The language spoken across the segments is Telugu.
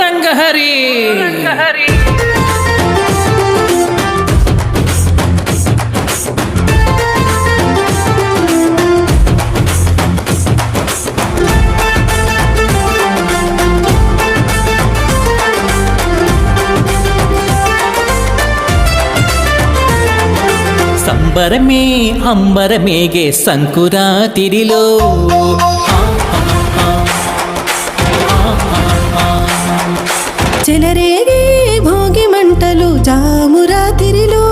రంగహరి సంబరమే అంబరమే అంబరమేగే సంకురాతిరిలో. చెలరేగే భోగి మంటలు జాము రాత్రిలో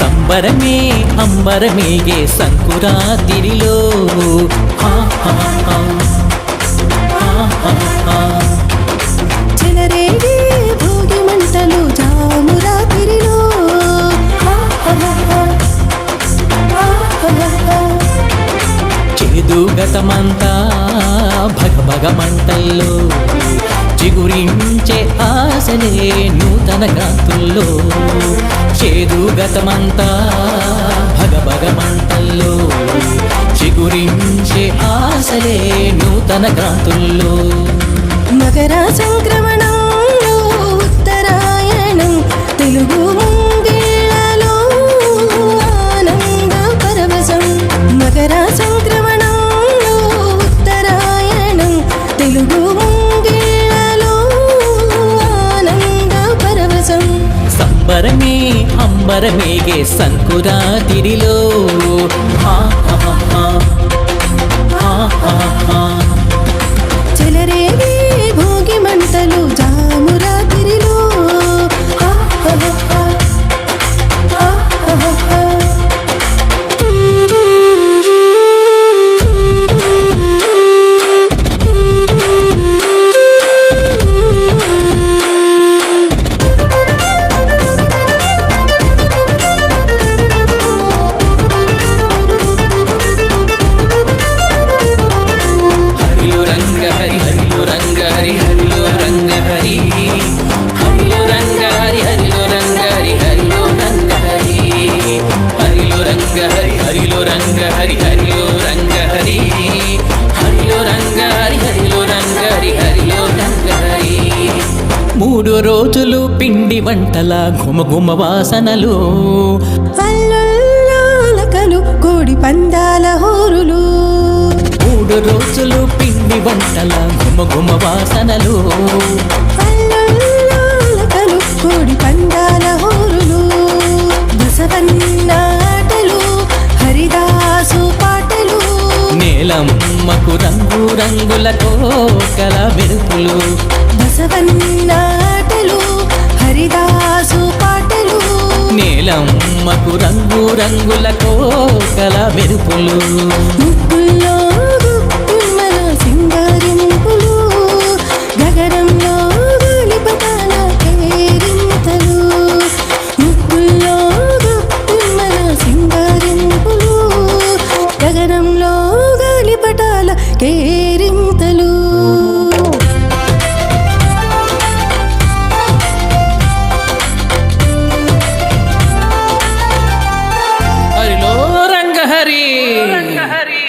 సంబరమే అంబరమేగే సంకురాతిరిలో ఆ ఆ ఆ ఆ ఆ ఎదుగటమంతా భగభగమంటల్లో. చిగురించే ఆశలే నూతన క్రాంతుల్లో చేదుగతమంతా భగభగమంటల్లో. చిగురించే ఆశలే నూతన కాంతుల్లో. మకర సంక్రమణ మరమేగే సంకురాతిరిలో. ఆ ఆ ఆ ఆ ఆ ఆ. మూడు రోజులు పిండి వంటల ఘుమఘుమ వాసనలు. అల్లల్లాలకలు కోడి పందాల హోరులు. మూడు రోజులు పిండి వంటల ఘుమఘుమ వాసనలు. అల్లల్లాలకలు కోడి పందాల హోరులు. బసవన్నాటలు హరిదాసు పాటలు. నేలమ్మకు రంగు రంగుల కోకల మెరుపులు. బసవన్నాటలు హరిదాసు పాటలు. నేలమ్మకు రంగు రంగుల కోకల మెరుపులు. ముక్కుల్లో